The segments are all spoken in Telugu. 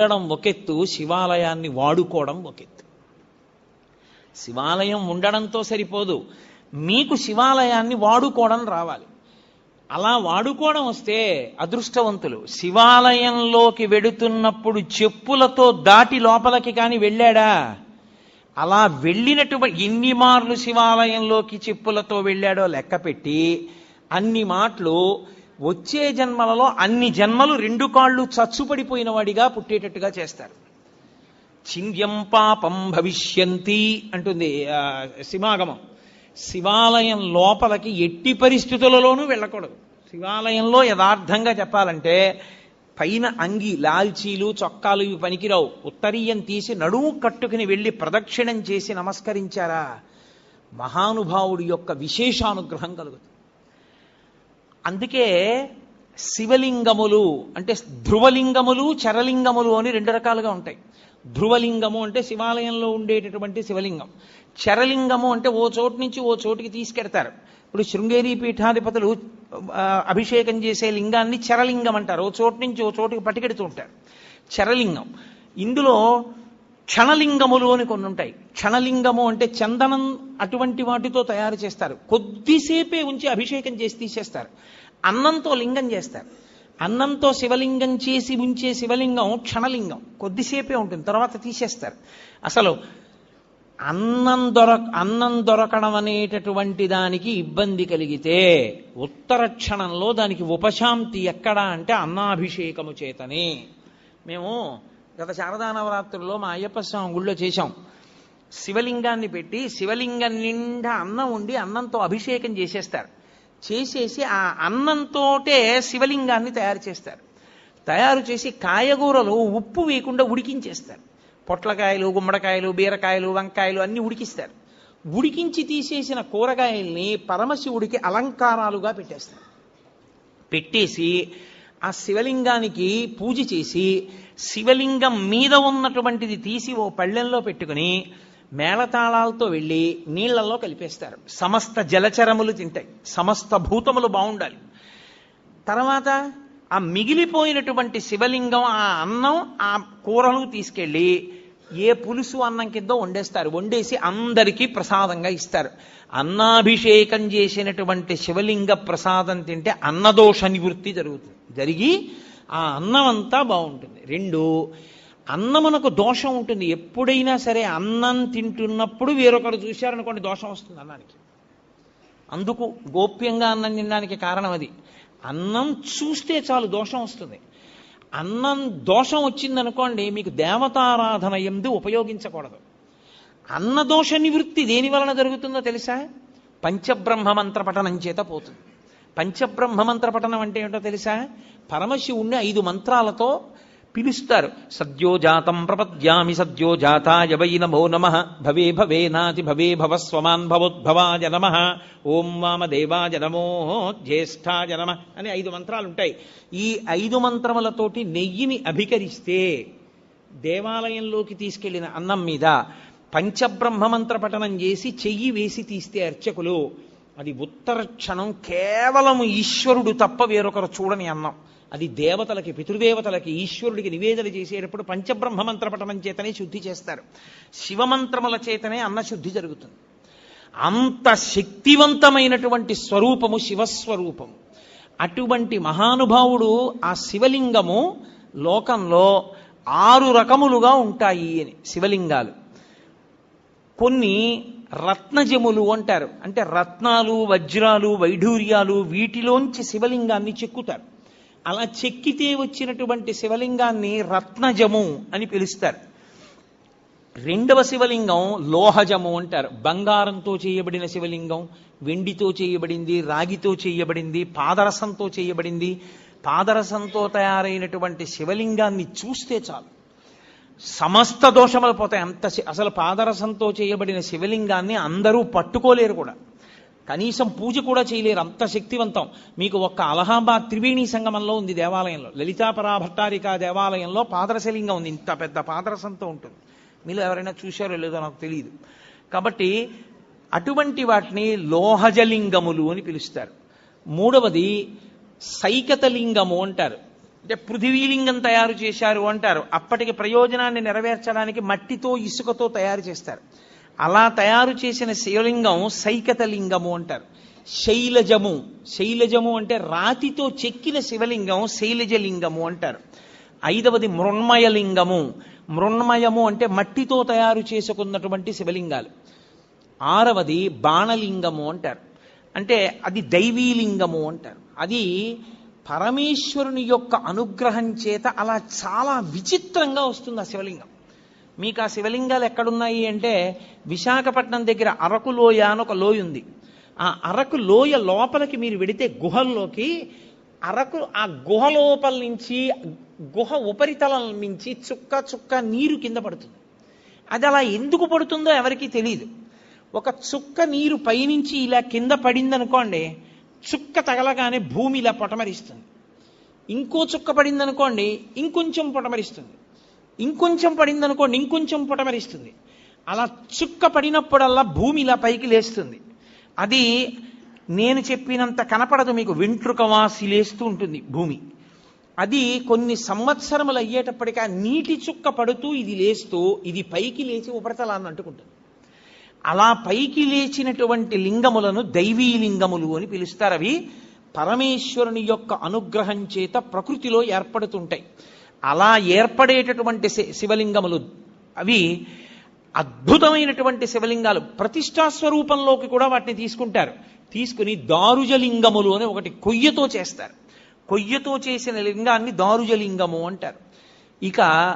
ఉండడం ఒకెత్తు శివాలయాన్ని వాడుకోవడం ఒకెత్తు. శివాలయం ఉండడంతో సరిపోదు. మీకు శివాలయాన్ని వాడుకోవడం రావాలి. అలా వాడుకోవడం వస్తే అదృష్టవంతులు. శివాలయంలోకి వెడుతున్నప్పుడు చెప్పులతో దాటి లోపలికి కాని వెళ్ళాడా? అలా వెళ్ళినటువంటి ఎన్ని మార్లు శివాలయంలోకి చెప్పులతో వెళ్ళాడో లెక్క పెట్టి అన్ని మాటలు వచ్చే జన్మలలో అన్ని జన్మలు రెండు కాళ్ళు చచ్చుపడిపోయిన వాడిగా పుట్టేటట్టుగా చేస్తారు. చింద్యం పాపం భవిష్యంతి అంటుంది ఆ, శివాగమం శివాలయం లోపలికి ఎట్టి పరిస్థితులలోనూ వెళ్ళకూడదు. శివాలయంలో యథార్థంగా చెప్పాలంటే పైన అంగి లాల్చీలు చొక్కాలు ఇవి పనికిరావు. ఉత్తరీయం తీసి నడుము కట్టుకుని వెళ్ళి ప్రదక్షిణం చేసి నమస్కరించారా? మహానుభావుడి యొక్క విశేషానుగ్రహం కలుగుతుంది. అందుకే శివలింగములు అంటే ధ్రువలింగములు చరలింగములు అని రెండు రకాలుగా ఉంటాయి. ధ్రువలింగము అంటే శివాలయంలో ఉండేటటువంటి శివలింగం. చరలింగము అంటే ఓ చోటు నుంచి ఓ చోటికి తీసుకెడతారు. ఇప్పుడు శృంగేరి పీఠాధిపతులు అభిషేకం చేసే లింగాన్ని చరలింగం అంటారు. ఓ చోటు నుంచి ఓ చోటుకి పట్టుకెడుతూ ఉంటారు. చరలింగం. ఇందులో క్షణలింగములు అని కొన్ని ఉంటాయి క్షణలింగము అంటే చందనం అటువంటి వాటితో తయారు చేస్తారు. కొద్దిసేపే ఉంచి అభిషేకం చేసి తీసేస్తారు. అన్నంతో లింగం చేస్తారు. అన్నంతో శివలింగం చేసి ఉంచే శివలింగం క్షణలింగం. కొద్దిసేపే ఉంటుంది. తర్వాత తీసేస్తారు. అసలు అన్నం దొర అన్నం దొరకడం అనేటటువంటి దానికి ఇబ్బంది కలిగితే ఉత్తర క్షణంలో దానికి ఉపశాంతి ఎక్కడా అంటే అన్నాభిషేకము చేతనే. మేము గత శారదా నవరాత్రుల్లో మా అయ్యప్ప స్వామి గుళ్ళో చేశాం. శివలింగాన్ని పెట్టి శివలింగం నిండా అన్నం ఉండి అన్నంతో అభిషేకం చేసేస్తారు. చేసేసి ఆ అన్నంతోటే శివలింగాన్ని తయారు చేస్తారు. తయారు చేసి కాయగూరలు ఉప్పు వేయకుండా ఉడికించేస్తారు. పొట్లకాయలు గుమ్మడికాయలు బీరకాయలు వంకాయలు అన్ని ఉడికిస్తారు. ఉడికించి తీసేసిన కూరగాయల్ని పరమశివుడికి అలంకారాలుగా పెట్టేస్తారు. పెట్టేసి ఆ శివలింగానికి పూజ చేసి శివలింగం మీద ఉన్నటువంటిది తీసి ఓ పళ్ళెంలో పెట్టుకుని మేళతాళాలతో వెళ్ళి నీళ్ళలో కలిపేస్తారు. సమస్త జలచరములు తింటాయి. సమస్త భూతములు బాగుండాలి. తర్వాత ఆ మిగిలిపోయినటువంటి శివలింగం ఆ అన్నం ఆ కూరలు తీసుకెళ్ళి ఏ పులుసు అన్నం కింద వండేస్తారు? వండేసి అందరికీ ప్రసాదంగా ఇస్తారు. అన్నాభిషేకం చేసినటువంటి శివలింగ ప్రసాదం తింటే అన్నదోష నివృత్తి జరుగుతుంది. జరిగి ఆ అన్నం అంతా బాగుంటుంది. రెండు అన్నమునకు దోషం ఉంటుంది. ఎప్పుడైనా సరే అన్నం తింటున్నప్పుడు వేరొకరు చూశారనుకోండి దోషం వస్తుంది అన్నానికి. అందుకు గోప్యంగా అన్నం తినడానికి కారణం అది. అన్నం చూస్తే చాలు దోషం వస్తుంది. అన్నం దోషం వచ్చిందనుకోండి మీకు దేవతారాధన ఎందు ఉపయోగించకూడదు. అన్న దోష నివృత్తి దేని వలన జరుగుతుందో తెలుసా? పంచబ్రహ్మ మంత్ర పఠనం చేత పోతుంది. పంచబ్రహ్మ మంత్ర పఠనం అంటే ఏంటో తెలుసా? పరమశివుణ్ణి ఐదు మంత్రాలతో పిలుస్తారు. సద్యోజాతం ప్రపద్యామి సద్యోజాతాయ వై నమో నమ. భవే భవే నాతి భవే భవస్వమాన్ భవోద్భవాయ నమ. ఓం వామదేవాయ నమో జ్యేష్ఠాయ నమ అని ఐదు మంత్రాలు ఉంటాయి ఈ ఐదు మంత్రములతోటి నెయ్యిని అభికరిస్తే దేవాలయంలోకి తీసుకెళ్ళిన అన్నం మీద పంచబ్రహ్మ మంత్ర పఠనం చేసి చెయ్యి వేసి తీస్తే అర్చకులు అది ఉత్తర క్షణం కేవలం ఈశ్వరుడు తప్ప వేరొకరు చూడని అన్నం. అది దేవతలకి పితృదేవతలకి ఈశ్వరుడికి నివేదన చేసేటప్పుడు పంచబ్రహ్మ మంత్రపఠనం చేతనే శుద్ధి చేస్తారు. శివమంత్రముల చేతనే అన్న శుద్ధి జరుగుతుంది. అంత శక్తివంతమైనటువంటి స్వరూపము శివస్వరూపము. అటువంటి మహానుభావుడు ఆ శివలింగము లోకంలో ఆరు రకములుగా ఉంటాయి అని శివలింగాలు. కొన్ని రత్నజములు అంటారు. అంటే రత్నాలు వజ్రాలు వైఢూర్యాలు వీటిలోంచి శివలింగాన్ని చెక్కుతారు. అలా చెక్కితే వచ్చినటువంటి శివలింగాన్ని రత్నజము అని పిలుస్తారు. రెండవ శివలింగం లోహజము అంటారు. బంగారంతో చేయబడిన శివలింగం వెండితో చేయబడింది రాగితో చేయబడింది పాదరసంతో చేయబడింది. పాదరసంతో తయారైనటువంటి శివలింగాన్ని చూస్తే చాలు. సమస్త దోషములు పోతాయి. అంత అసలు పాదరసంతో చేయబడిన శివలింగాన్ని అందరూ పట్టుకోలేరు కూడా. కనీసం పూజ కూడా చేయలేరు. అంత శక్తివంతం. మీకు ఒక్క అలహాబాద్ త్రివేణి సంగమంలో ఉంది దేవాలయంలో. లలితాపరా భట్టారికా దేవాలయంలో పాదరసలింగం ఉంది. ఇంత పెద్ద పాదరసంతో ఉంటుంది. మీరు ఎవరైనా చూశారో లేదో నాకు తెలియదు కాబట్టి అటువంటి వాటిని లోహజలింగములు అని పిలుస్తారు. మూడవది సైకతలింగము అంటారు. అంటే పృథివీలింగం తయారు చేశారు అంటారు. అప్పటికి ప్రయోజనాన్ని నెరవేర్చడానికి మట్టితో ఇసుకతో తయారు చేస్తారు. అలా తయారు చేసిన శివలింగం సైకతలింగము అంటారు. శైలజము. శైలజము అంటే రాతితో చెక్కిన శివలింగం శైలజలింగము అంటారు. ఐదవది మృణ్మయలింగము. మృణ్మయము అంటే మట్టితో తయారు చేసుకున్నటువంటి శివలింగాలు. ఆరవది బాణలింగము అంటారు. అంటే అది దైవీలింగము అంటారు. అది పరమేశ్వరుని యొక్క అనుగ్రహం చేత అలా చాలా విచిత్రంగా వస్తుంది ఆ శివలింగం. మీకు ఆ శివలింగాలు ఎక్కడున్నాయి అంటే విశాఖపట్నం దగ్గర అరకు లోయ అని ఒక లోయ ఉంది. ఆ అరకు లోయ లోపలికి మీరు వెడితే గుహల్లోకి అరకు ఆ గుహ లోపల నుంచి గుహ ఉపరితలం నుంచి చుక్క చుక్క నీరు కింద పడుతుంది. అది అలా ఎందుకు పడుతుందో ఎవరికీ తెలియదు ఒక చుక్క నీరు పైనుంచి ఇలా కింద పడిందనుకోండి చుక్క తగలగానే భూమి ఇలా పొటమరిస్తుంది. ఇంకో చుక్క పడింది అనుకోండి ఇంకొంచెం పొటమరిస్తుంది. ఇంకొంచెం పడింది అనుకోండి ఇంకొంచెం పొటమరిస్తుంది అలా చుక్క పడినప్పుడల్లా భూమి ఇలా పైకి లేస్తుంది. అది నేను చెప్పినంత కనపడదు మీకు వెంట్రుక వాసి లేస్తూ ఉంటుంది భూమి. అది కొన్ని సంవత్సరములు అయ్యేటప్పటికీ నీటి చుక్క పడుతూ ఇది లేస్తూ ఇది పైకి లేచి ఉపరితలాన్ని అంటుకుంటుంది. అలా పైకి లేచినటువంటి లింగములను దైవీ లింగములు అని పిలుస్తారు. అవి పరమేశ్వరుని యొక్క అనుగ్రహం చేత ప్రకృతిలో ఏర్పడుతుంటాయి. అలా ఏర్పడేటటువంటి శి- శివలింగములు అవి అద్భుతమైనటువంటి శివలింగాలు. ప్రతిష్టా స్వరూపంలోకి కూడా వాటిని తీసుకుంటారు. తీసుకుని దారుజలింగములు అని ఒకటి కొయ్యతో చేస్తారు. కొయ్యతో చేసిన లింగాన్ని దారుజలింగము అంటారు. ఇక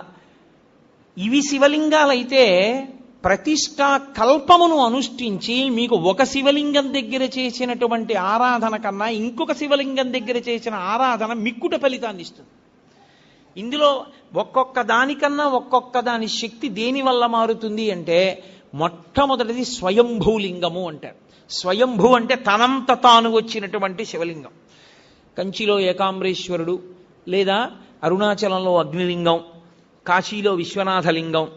ఇవి శివలింగాలైతే ప్రతిష్టా కల్పమును అనుష్ఠించి మీకు ఒక శివలింగం దగ్గర చేసినటువంటి ఆరాధన కన్నా ఇంకొక శివలింగం దగ్గర చేసిన ఆరాధన మిక్కుట ఫలితాన్ని ఇస్తుంది. ఇందులో ఒక్కొక్క దానికన్నా ఒక్కొక్క దాని శక్తి దేని వల్ల మారుతుంది అంటే మొట్టమొదటిది స్వయంభూలింగము అంటారు. స్వయంభూ అంటే తనంత తాను వచ్చినటువంటి శివలింగం. కంచిలో ఏకాంబరేశ్వరుడు లేదా అరుణాచలంలో అగ్నిలింగం కాశీలో విశ్వనాథలింగం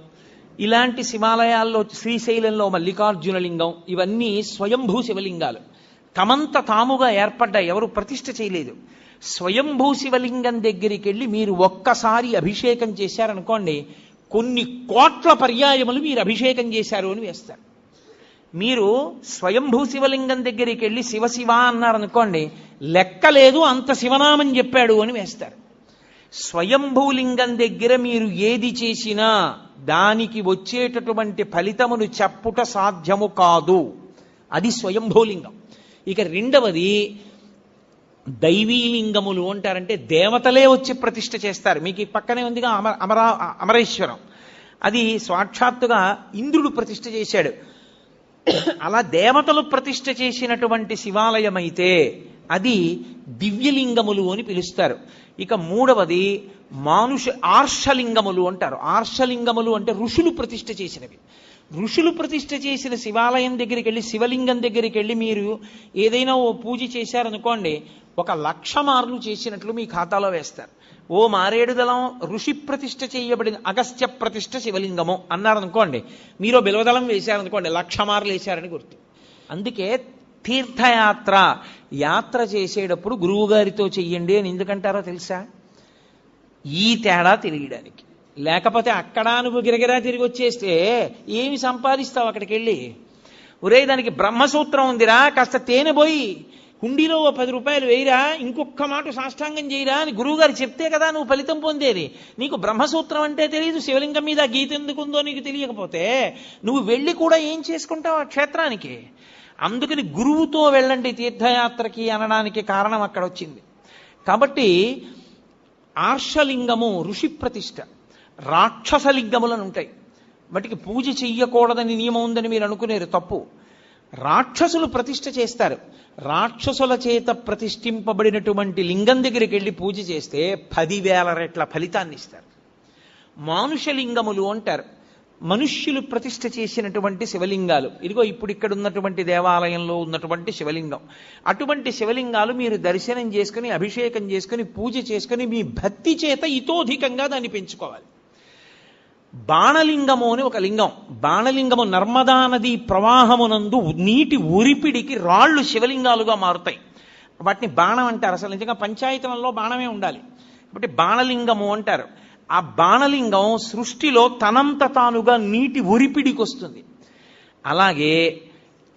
ఇలాంటి శివాలయాల్లో శ్రీశైలంలో మల్లికార్జున లింగం ఇవన్నీ స్వయంభూ శివలింగాలు. తమంత తాముగా ఏర్పడ్డ ఎవరు ప్రతిష్ఠ చేయలేదు. స్వయంభూ శివలింగం దగ్గరికి వెళ్ళి మీరు ఒక్కసారి అభిషేకం చేశారనుకోండి కొన్ని కోట్ల పర్యాయములు మీరు అభిషేకం చేశారు అని వేస్తారు. మీరు స్వయంభూ శివలింగం దగ్గరికి వెళ్ళి శివ శివ అన్నారనుకోండి లెక్క లేదు అంత శివనామం చెప్పాడు అని వేస్తారు. స్వయంభూలింగం దగ్గర మీరు ఏది చేసినా దానికి వచ్చేటటువంటి ఫలితమును చెప్పుట సాధ్యము కాదు. అది స్వయంభూలింగం. ఇక రెండవది దైవీలింగములు అంటారంటే దేవతలే వచ్చి ప్రతిష్ఠ చేస్తారు. మీకు ఈ పక్కనే ఉందిగా అమర అమరా అమరేశ్వరం. అది సాక్షాత్తుగా ఇంద్రుడు ప్రతిష్ఠ చేశాడు. అలా దేవతలు ప్రతిష్ఠ చేసినటువంటి శివాలయం అయితే అది దివ్యలింగములు అని పిలుస్తారు. ఇక మూడవది మానుష ఆర్షలింగములు అంటారు. ఆర్షలింగములు అంటే ఋషులు ప్రతిష్ఠ చేసినవి. ఋషులు ప్రతిష్ఠ చేసిన శివాలయం దగ్గరికి వెళ్ళి శివలింగం దగ్గరికి వెళ్ళి మీరు ఏదైనా ఓ పూజ చేశారనుకోండి ఒక లక్ష మార్లు చేసినట్లు మీ ఖాతాలో వేస్తారు. ఓ మారేడుదలం ఋషి ప్రతిష్ఠ చేయబడిన అగస్త్య ప్రతిష్ఠ శివలింగము అన్నారనుకోండి మీరు బిలవదళం వేశారనుకోండి లక్ష మార్లు వేశారని గుర్తు. అందుకే తీర్థయాత్ర యాత్ర చేసేటప్పుడు గురువుగారితో చెయ్యండి అని ఎందుకంటారో తెలుసా? ఈ తేడా తెలియడానికి. లేకపోతే అక్కడ నువ్వు గిరగిరా తిరిగి వచ్చేస్తే ఏమి సంపాదిస్తావు అక్కడికి వెళ్ళి ఒరే దానికి బ్రహ్మసూత్రం ఉందిరా కాస్త తేనె పోయి హుండీలో ఓ పది రూపాయలు వేయిరా ఇంకొక మాట సాష్టాంగం చేయరా అని గురువుగారు చెప్తే కదా నువ్వు ఫలితం పొందేది. నీకు బ్రహ్మసూత్రం అంటే తెలియదు శివలింగం మీద గీత ఎందుకుందో నీకు తెలియకపోతే నువ్వు వెళ్ళి కూడా ఏం చేసుకుంటావు ఆ క్షేత్రానికి? అందుకని గురువుతో వెళ్ళండి తీర్థయాత్రకి అనడానికి కారణం అక్కడ వచ్చింది కాబట్టి ఆర్షలింగము ఋషి ప్రతిష్ట రాక్షసలింగములను ఉంటాయి. వాటికి పూజ చెయ్యకూడదని నియమం ఉందని మీరు అనుకునేరు తప్పు. రాక్షసులు ప్రతిష్ట చేస్తారు. రాక్షసుల చేత ప్రతిష్ఠింపబడినటువంటి లింగం దగ్గరికి వెళ్ళి పూజ చేస్తే పదివేల రెట్ల ఫలితాన్ని ఇస్తారు. మానుషలింగములు అంటారు. మనుష్యులు ప్రతిష్ఠ చేసినటువంటి శివలింగాలు. ఇదిగో ఇప్పుడు ఇక్కడ ఉన్నటువంటి దేవాలయంలో ఉన్నటువంటి శివలింగం. అటువంటి శివలింగాలు మీరు దర్శనం చేసుకుని అభిషేకం చేసుకుని పూజ చేసుకుని మీ భక్తి చేత ఇతోధికంగా దాన్ని పెంచుకోవాలి. బాణలింగము అని ఒక లింగం. బాణలింగము నర్మదా నది ప్రవాహమునందు నీటి ఉరిపిడికి రాళ్ళు శివలింగాలుగా మారుతాయి. వాటిని బాణం అంటారు. అసలు నిజంగా పంచాయతనంలో బాణమే ఉండాలి. కాబట్టి బాణలింగము అంటారు. ఆ బాణలింగం సృష్టిలో తనంత తానుగా నీటి ఒరిపిడికొస్తుంది. అలాగే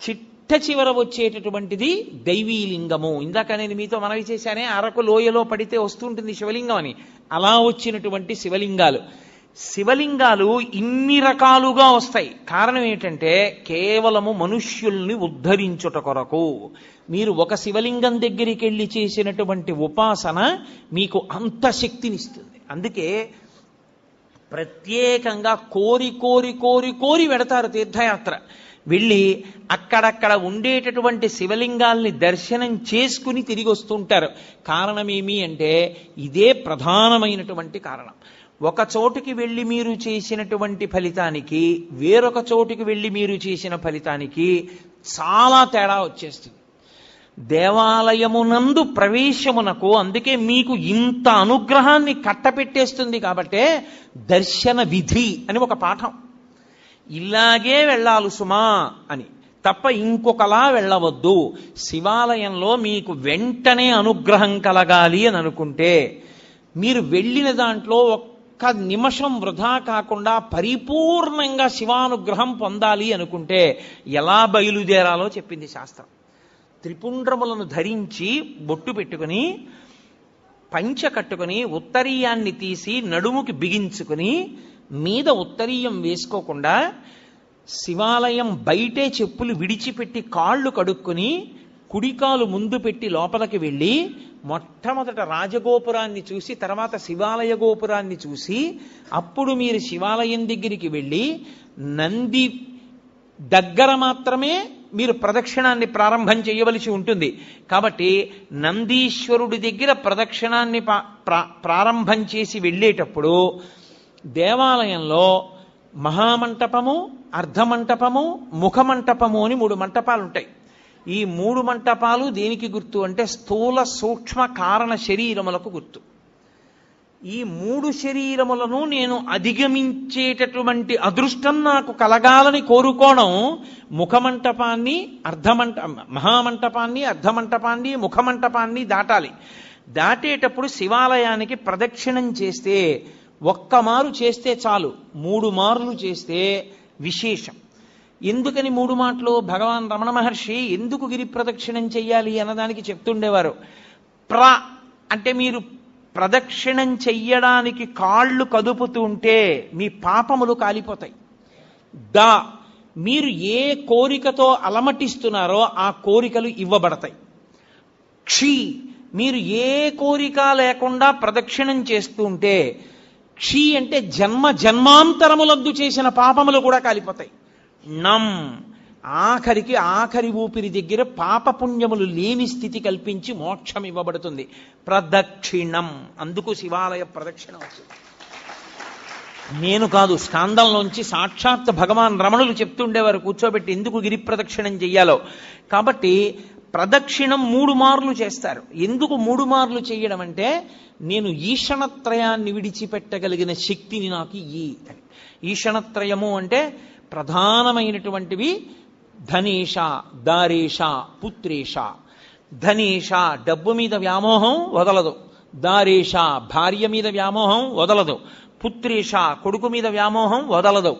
చిట్ట చివర వచ్చేటటువంటిది దైవీలింగము. ఇందాక నేను మీతో మనవి చేశానే అరకు లోయలో పడితే వస్తుంటుంది శివలింగం అని. అలా వచ్చినటువంటి శివలింగాలు. శివలింగాలు ఇన్ని రకాలుగా వస్తాయి. కారణం ఏంటంటే కేవలము మనుష్యుల్ని ఉద్ధరించుట కొరకు. మీరు ఒక శివలింగం దగ్గరికి వెళ్ళి చేసినటువంటి ఉపాసన మీకు అంత శక్తినిస్తుంది. అందుకే ప్రత్యేకంగా కోరి కోరి కోరి కోరి వెడతారు తీర్థయాత్ర. వెళ్ళి అక్కడక్కడ ఉండేటటువంటి శివలింగాల్ని దర్శనం చేసుకుని తిరిగి వస్తుంటారు. కారణమేమి అంటే ఇదే ప్రధానమైనటువంటి కారణం. ఒక చోటుకి వెళ్ళి మీరు చేసినటువంటి ఫలితానికి వేరొక చోటుకి వెళ్ళి మీరు చేసిన ఫలితానికి చాలా తేడా వచ్చేస్తుంది. దేవాలయమునందు ప్రవేశమునకు అందుకే మీకు ఇంత అనుగ్రహాన్ని కట్టపెట్టేస్తుంది కాబట్టే దర్శన విధి అని ఒక పాఠం. ఇలాగే వెళ్ళాలి సుమా అని. తప్ప ఇంకొకలా వెళ్ళవద్దు. శివాలయంలో మీకు వెంటనే అనుగ్రహం కలగాలి అని అనుకుంటే మీరు వెళ్ళిన దాంట్లో ఒక్క నిమిషం వృధా కాకుండా పరిపూర్ణంగా శివానుగ్రహం పొందాలి అనుకుంటే ఎలా బయలుదేరాలో చెప్పింది శాస్త్రం. త్రిపుండ్రములను ధరించి బొట్టు పెట్టుకుని పంచ కట్టుకుని ఉత్తరీయాన్ని తీసి నడుముకి బిగించుకుని మీద ఉత్తరీయం వేసుకోకుండా శివాలయం బయటే చెప్పులు విడిచిపెట్టి కాళ్ళు కడుక్కుని కుడికాలు ముందు పెట్టి లోపలికి వెళ్ళి మొట్టమొదట రాజగోపురాన్ని చూసి తర్వాత శివాలయ గోపురాన్ని చూసి అప్పుడు మీరు శివాలయం దగ్గరికి వెళ్ళి నంది దగ్గర మాత్రమే మీరు ప్రదక్షిణాన్ని ప్రారంభం చేయవలసి ఉంటుంది. కాబట్టి నందీశ్వరుడి దగ్గర ప్రదక్షిణాన్ని పా- ప్రా- ప్రారంభం చేసి వెళ్ళేటప్పుడు దేవాలయంలో మహామంటపము అర్ధమంటపము ముఖమంటపము అని మూడు మంటపాలు ఉంటాయి ఈ మూడు మంటపాలు దేనికి గుర్తు అంటే స్థూల సూక్ష్మ కారణ శరీరములకు గుర్తు. ఈ మూడు శరీరములను నేను అధిగమించేటటువంటి అదృష్టం నాకు కలగాలని కోరుకోవడం ముఖమంటపాన్ని అర్ధమంట మహామంటపాన్ని అర్ధమంటపాన్ని ముఖమంటపాన్ని దాటాలి. దాటేటప్పుడు శివాలయానికి ప్రదక్షిణం చేస్తే ఒక్క మారు చేస్తే చాలు మూడు మార్లు చేస్తే విశేషం. ఎందుకని మూడు మాటలు? భగవాన్ రమణ మహర్షి ఎందుకు గిరి ప్రదక్షిణం చెయ్యాలి అన్నదానికి చెప్తుండేవారు. ప్ర అంటే మీరు ప్రదక్షిణం చెయ్యడానికి కాళ్ళు కదుపుతుంటే మీ పాపములు కాలిపోతాయి. ద మీరు ఏ కోరికతో అలమటిస్తున్నారో ఆ కోరికలు ఇవ్వబడతాయి. క్షీ మీరు ఏ కోరిక లేకుండా ప్రదక్షిణం చేస్తుంటే క్షీ అంటే జన్మ జన్మాంతరములందు చేసిన పాపములు కూడా కాలిపోతాయి. నమ్ ఆఖరికి ఆఖరి ఊపిరి దగ్గర పాపపుణ్యములు లేని స్థితి కల్పించి మోక్షం ఇవ్వబడుతుంది. ప్రదక్షిణం. అందుకు శివాలయ ప్రదక్షిణ వచ్చింది. నేను కాదు స్కాందంలోంచి సాక్షాత్ భగవాన్ రమణులు చెప్తుండేవారు కూర్చోబెట్టి ఎందుకు గిరి ప్రదక్షిణం చెయ్యాలో. కాబట్టి ప్రదక్షిణం మూడు మార్లు చేస్తారు. ఎందుకు మూడు మార్లు చేయడం అంటే నేను ఈషణత్రయాన్ని విడిచిపెట్టగలిగిన శక్తిని నాకు ఈ ఈషణత్రయము అంటే ప్రధానమైనటువంటివి ధనేష దారేష పుత్రేష. ధనేష డబ్బు మీద వ్యామోహం వదలదు. దారేష భార్య మీద వ్యామోహం వదలదు. పుత్రేష కొడుకు మీద వ్యామోహం వదలదు.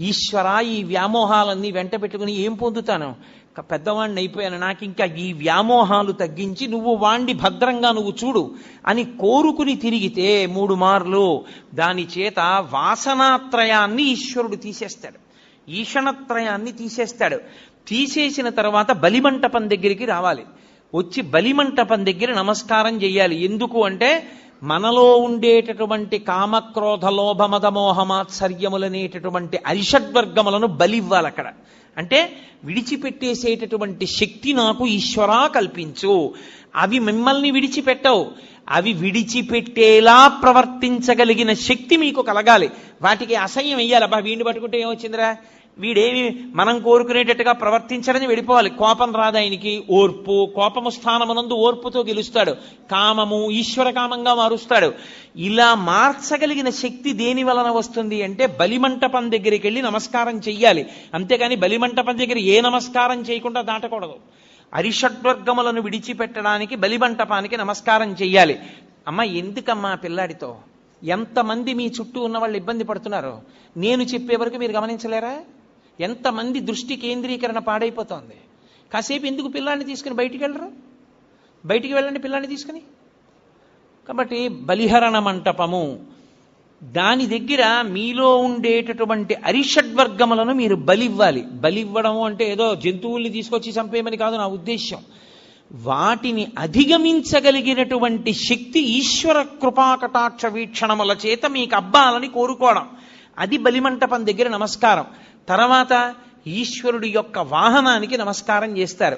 ఈశ్వర ఈ వ్యామోహాలన్నీ వెంట పెట్టుకుని ఏం పొందుతాను? పెద్దవాణ్ణి అయిపోయాను. నాకు ఇంకా ఈ వ్యామోహాలు తగ్గించి నువ్వు వాణ్ణి భద్రంగా నువ్వు చూడు అని కోరుకుని తిరిగితే మూడు మార్లు దాని చేత వాసనాత్రయాన్ని ఈశ్వరుడు తీసేస్తాడు. ఈషణత్రయాన్ని తీసేస్తాడు. తీసేసిన తర్వాత బలిమంటపం దగ్గరికి రావాలి. వచ్చి బలిమంటపం దగ్గర నమస్కారం చేయాలి. ఎందుకు అంటే మనలో ఉండేటటువంటి కామక్రోధ లోభమదమోహమాత్సర్యములనేటటువంటి మద అరిషడ్వర్గములను బలివ్వాలి అక్కడ. అంటే విడిచిపెట్టేసేటటువంటి శక్తి నాకు ఈశ్వరా కల్పించు. అవి మిమ్మల్ని విడిచిపెట్టవు. అవి విడిచిపెట్టేలా ప్రవర్తించగలిగిన శక్తి మీకు కలగాలి. వాటికి అసహ్యం వెయ్యాలి. అబ్బా వీడిని పట్టుకుంటే ఏమొచ్చిందిరా? వీడేమి మనం కోరుకునేటట్టుగా ప్రవర్తించడని వెళ్ళిపోవాలి. కోపం రాదు ఆయనకి ఓర్పు. కోపము స్థానమునందు ఓర్పుతో గెలుస్తాడు. కామము ఈశ్వర కామంగా మారుస్తాడు. ఇలా మార్చగలిగిన శక్తి దేని వలన వస్తుంది అంటే బలిమంటపం దగ్గరికి వెళ్ళి నమస్కారం చెయ్యాలి. అంతేకాని బలిమంటపం దగ్గర ఏ నమస్కారం చేయకుండా దాటకూడదు. అరిషడ్వర్గములను విడిచిపెట్టడానికి బలిమంటపానికి నమస్కారం చెయ్యాలి. అమ్మ ఎందుకమ్మా పిల్లాడితో? ఎంతమంది మీ చుట్టూ ఉన్న వాళ్ళు ఇబ్బంది పడుతున్నారో? నేను చెప్పే వరకు మీరు గమనించలేరా? ఎంతమంది దృష్టి కేంద్రీకరణ పాడైపోతోంది? కాసేపు ఎందుకు పిల్లాన్ని తీసుకుని బయటికి వెళ్ళరు? బయటికి వెళ్ళండి పిల్లాన్ని తీసుకుని. కాబట్టి బలిహరణ మంటపము దాని దగ్గర మీలో ఉండేటటువంటి అరిషడ్వర్గములను మీరు బలివ్వాలి. బలివ్వడము అంటే ఏదో జంతువుల్ని తీసుకొచ్చి చంపేయమని కాదు నా ఉద్దేశ్యం. వాటిని అధిగమించగలిగినటువంటి శక్తి ఈశ్వర కృపాకటాక్ష వీక్షణముల చేత మీకు అబ్బాలని కోరుకోవడం. అది బలిమంటపం దగ్గర నమస్కారం. తర్వాత ఈశ్వరుడి యొక్క వాహనానికి నమస్కారం చేస్తారు.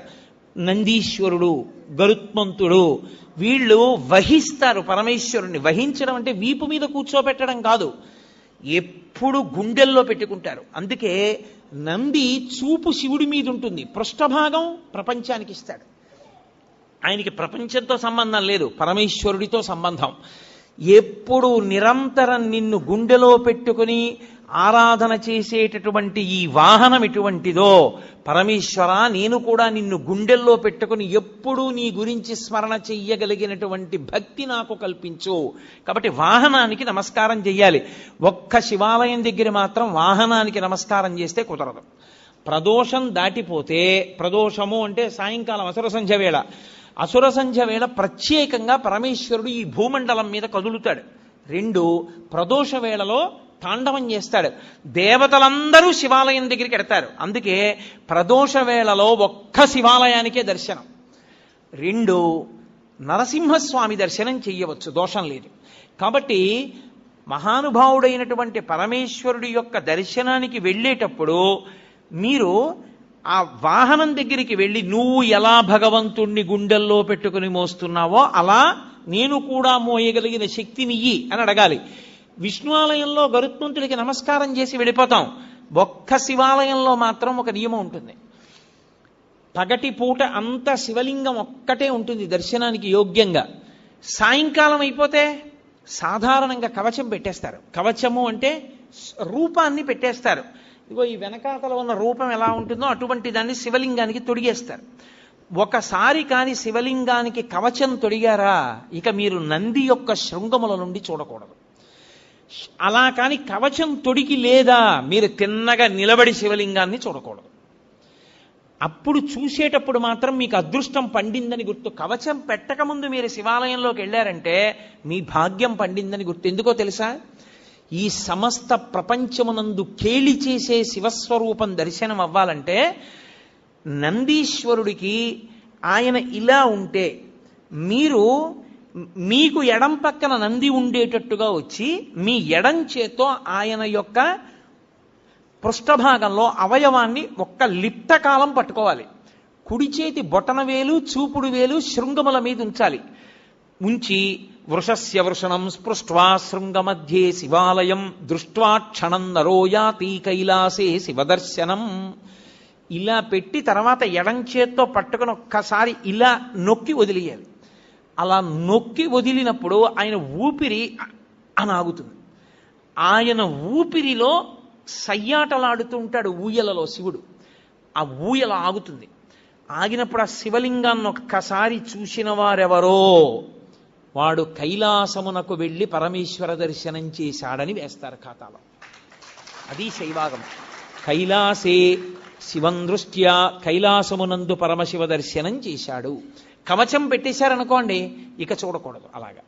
నందీశ్వరుడు గరుత్మంతుడు. వీళ్ళు వహిస్తారు. పరమేశ్వరుణ్ణి వహించడం అంటే వీపు మీద కూర్చోబెట్టడం కాదు. ఎప్పుడు గుండెల్లో పెట్టుకుంటారు. అందుకే నంది చూపు శివుడి మీద ఉంటుంది. పృష్ఠభాగం ప్రపంచానికి ఇస్తాడు. ఆయనకి ప్రపంచంతో సంబంధం లేదు. పరమేశ్వరుడితో సంబంధం. ఎప్పుడు నిరంతరం నిన్ను గుండెలో పెట్టుకుని ఆరాధన చేసేటటువంటి ఈ వాహనం ఎటువంటిదో పరమేశ్వర నేను కూడా నిన్ను గుండెల్లో పెట్టుకుని ఎప్పుడూ నీ గురించి స్మరణ చెయ్యగలిగినటువంటి భక్తి నాకు కల్పించు. కాబట్టి వాహనానికి నమస్కారం చెయ్యాలి. ఒక్క శివాలయం దగ్గర మాత్రం వాహనానికి నమస్కారం చేస్తే కుదరదు. ప్రదోషం దాటిపోతే ప్రదోషము అంటే సాయంకాలం అసుర సంధ్య వేళ. అసుర సంధ్య వేళ ప్రత్యేకంగా పరమేశ్వరుడు ఈ భూమండలం మీద కదులుతాడు. రెండు ప్రదోష వేళలో తాండవం చేస్తాడు. దేవతలందరూ శివాలయం దగ్గరికి ఎడతారు అందుకే ప్రదోష వేళలో ఒక్క శివాలయానికే దర్శనం. రెండు నరసింహస్వామి దర్శనం చెయ్యవచ్చు దోషం లేదు. కాబట్టి మహానుభావుడైనటువంటి పరమేశ్వరుడి యొక్క దర్శనానికి వెళ్ళేటప్పుడు మీరు ఆ వాహనం దగ్గరికి వెళ్ళి నువ్వు ఎలా భగవంతుణ్ణి గుండెల్లో పెట్టుకుని మోస్తున్నావో అలా నేను కూడా మోయగలిగిన శక్తినియ్యి అని అడగాలి. విష్ణువాలయంలో గరుత్మంతుడికి నమస్కారం చేసి వెళ్ళిపోతాం. ఒక్క శివాలయంలో మాత్రం ఒక నియమం ఉంటుంది. పగటి పూట అంత శివలింగం ఒక్కటే ఉంటుంది దర్శనానికి యోగ్యంగా. సాయంకాలం అయిపోతే సాధారణంగా కవచం పెట్టేస్తారు. కవచము అంటే రూపాన్ని పెట్టేస్తారు. ఇగో ఈ వెనకాతల ఉన్న రూపం ఎలా ఉంటుందో అటువంటి దాన్ని శివలింగానికి తొడిగేస్తారు. ఒకసారి కాని శివలింగానికి కవచం తొడిగారా ఇక మీరు నంది యొక్క శృంగముల నుండి చూడకూడదు. అలా కాని కవచం తొడిగి లేదా మీరు తిన్నగా నిలబడి శివలింగాన్ని చూడకూడదు. అప్పుడు చూసేటప్పుడు మాత్రం మీకు అదృష్టం పండిందని గుర్తు. కవచం పెట్టకముందు మీరు శివాలయంలోకి వెళ్ళారంటే మీ భాగ్యం పండిందని గుర్తు. ఎందుకో తెలుసా? ఈ సమస్త ప్రపంచమునందు కేలి చేసే శివస్వరూపం దర్శనం అవ్వాలంటే నందీశ్వరుడికి ఆయన ఇలా ఉంటే మీరు మీకు ఎడం పక్కన నంది ఉండేటట్టుగా వచ్చి మీ ఎడం చేతో ఆయన యొక్క పృష్ఠభాగంలో అవయవాన్ని ఒక్క లిప్తకాలం పట్టుకోవాలి. కుడి చేతి బొటన వేలు చూపుడు వేలు శృంగముల మీద ఉంచాలి. ఉంచి వృషస్య వృషణం స్పృష్ట్వా శృంగమధ్యే శివాలయం దృష్ట్వా క్షణం నరోయాతి కైలాసే శివదర్శనం. ఇలా పెట్టి తర్వాత ఎడం చేత్తో పట్టుకుని ఒక్కసారి ఇలా నొక్కి వదిలేయాలి. అలా నొక్కి వదిలినప్పుడు ఆయన ఊపిరి అని ఆగుతుంది ఆయన ఊపిరిలో సయ్యాటలాడుతూ ఉంటాడు ఊయలలో శివుడు. ఆ ఊయల ఆగుతుంది. ఆగినప్పుడు ఆ శివలింగాన్ని ఒక్కసారి చూసిన వారెవరో వాడు కైలాసమునకు వెళ్ళి పరమేశ్వర దర్శనం చేశాడని వేస్తారు ఖాతాలో. అది శైవాగం. కైలాసే శివం దృష్ట్యా కైలాసమునందు పరమశివ దర్శనం చేశాడు. కవచం పెట్టేశారనుకోండి ఇక చూడకూడదు అలాగా.